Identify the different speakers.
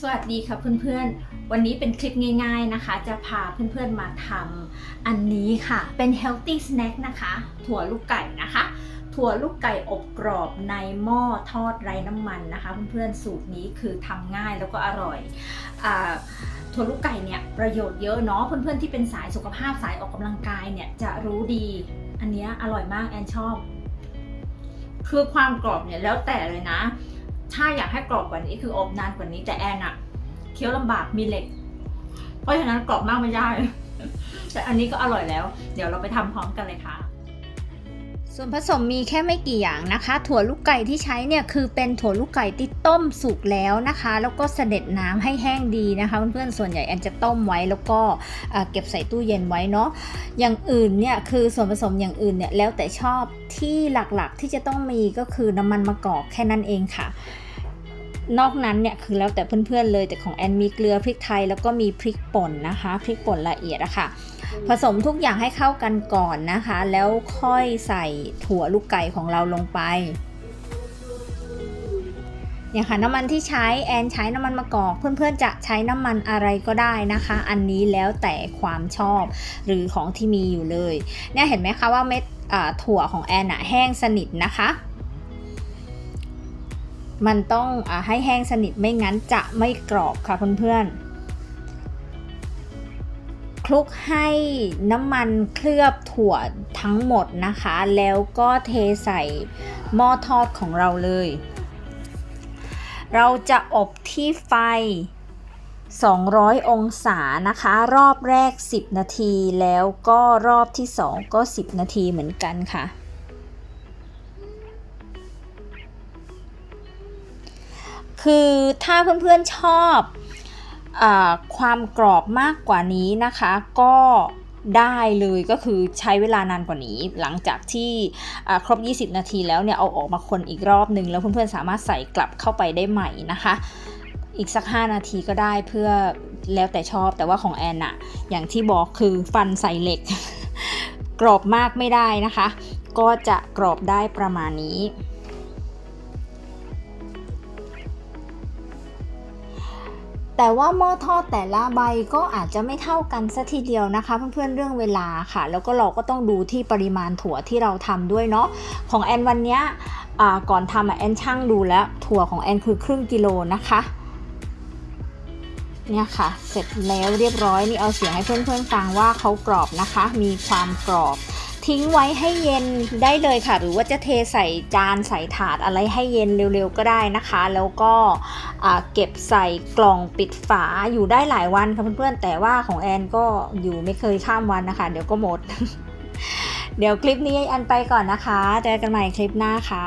Speaker 1: สวัสดีค่ะเพื่อนๆ วันนี้เป็นคลิปง่าย ๆนะคะ จะพาเพื่อนๆมาทำอันนี้ค่ะ เป็น healthy snack นะคะ ถั่วลูกไก่นะคะ ถั่วลูกไก่อบกรอบในหม้อทอดไร้น้ำมันนะคะ เพื่อนๆ สูตรนี้คือทำง่ายแล้วก็อร่อยอถั่วลูกไก่เนี่ยประโยชน์เยอะเนาะ เพื่อนๆ ที่เป็นสายสุขภาพสายออกกำลังกายเนี่ยจะรู้ดี อันเนี้ยอร่อยมากแอนชอบ คือความกรอบเนี่ยแล้วแต่เลยนะ ถ้าอยากให้กรอบกว่านี้คืออบนานกว่านี้แต่แอนอะเคี้ยวลำบากมีเหล็ก เพราะฉะนั้นกรอบมากไม่ได้ แต่อันนี้ก็อร่อยแล้ว เดี๋ยวเราไปทำพร้อมกันเลยค่ะ
Speaker 2: ส่วนผสมมีแค่ไม่กี่อย่างนะคะ ถั่วลูกไก่ที่ใช้เนี่ยคือเป็นถั่วลูกไก่ที่ต้มสุกแล้วนะคะ แล้วก็เสด็จน้ำให้แห้งดีนะคะเพื่อนๆส่วนใหญ่แอนจะต้มไว้แล้วก็เเก็บใส่ตู้เย็นไว้เนาะอย่างอื่นเนี่ยคือส่วนผสมอย่างอื่นเนี่ยแล้วแต่ชอบที่หลักๆที่จะต้องมีก็คือน้ำมันมะกอกแค่นั้นเองค่ะ นอกนั้นเนี่ยคือแล้วแต่เพื่อนๆเลยแต่ของแอนมีเกลือพริกไทยแล้วก็มีพริกป่นนะคะพริกป่นละเอียดอะค่ะผสมทุกอย่างให้เข้ากันก่อนนะคะ แล้วค่อยใส่ถั่วลูกไก่ของเราลงไปเนี่ยค่ะน้ำมันที่ใช้แอนใช้น้ำมันมะกอกเพื่อนๆจะใช้น้ำมันอะไรก็ได้นะคะ อันนี้แล้วแต่ความชอบหรือของที่มีอยู่เลยเนี่ยเห็นไหมคะว่าเม็ดถั่วของแอนอะแห้งสนิทนะคะ มันต้องอให้แห้งสนิทไม่งั้นจะไม่กรอบค่ะเพื่อนๆ คลุกให้น้ำมันเคลือบถั่วทั้งหมดนะคะ แล้วก็เทใส่หม้อทอดของเราเลย เราจะอบที่ไฟ 200 องศานะคะ รอบแรก 10 นาทีแล้วก็รอบที่ 2 ก็ 10 นาทีเหมือนกันค่ะ คือถ้าเพื่อนๆชอบอความกรอบมากกว่านี้นะคะ ก็ได้เลยก็คือใช้เวลานานกว่านี้ หลังจากที่ครบ 20 นาทีแล้วเนี่ยเอาออกมาคนอีกรอบหนึ่งแล้วเพื่อนๆสามารถใส่กลับเข้าไปได้ใหม่นะคะ อีกสัก 5 นาทีก็ได้เพื่อแล้วแต่ชอบแต่ว่าของแอนอะอย่างที่บอกคือฟันใส่เหล็ก กรอบมากไม่ได้นะคะ ก็จะกรอบได้ประมาณนี้ แต่ว่าหม้อทอดแต่ละใบก็อาจจะไม่เท่ากันสัทีเดียวนะคะเพื่อนๆเรื่องเวลาค่ะ แล้วก็เราก็ต้องดูที่ปริมาณถั่วที่เราทำด้วยเนาะของแอนวันนี้ก่อนทำแอนช่างดูแล้วถั่วของแอนคือครึ่งกิโลนะคะเนี่ยค่ะ เสร็จแล้วเรียบร้อยนี่เอาเสียงให้เพื่อนๆฟังว่าเขากรอบนะคะ มีความกรอบ ทิ้งไว้ให้เย็นได้เลยค่ะ หรือว่าจะเทใส่จานใส่ถาดอะไรให้เย็นเร็วๆก็ได้นะคะ แล้วก็เก็บใส่กล่องปิดฝาอยู่ได้หลายวันค่ะเพื่อนๆแต่ว่าของแอนก็อยู่ไม่เคยข้ามวันนะคะ เดี๋ยวก็หมด เดี๋ยวคลิปนี้แอนไปก่อนนะคะเจอกันใหม่คลิปหน้าค่ะ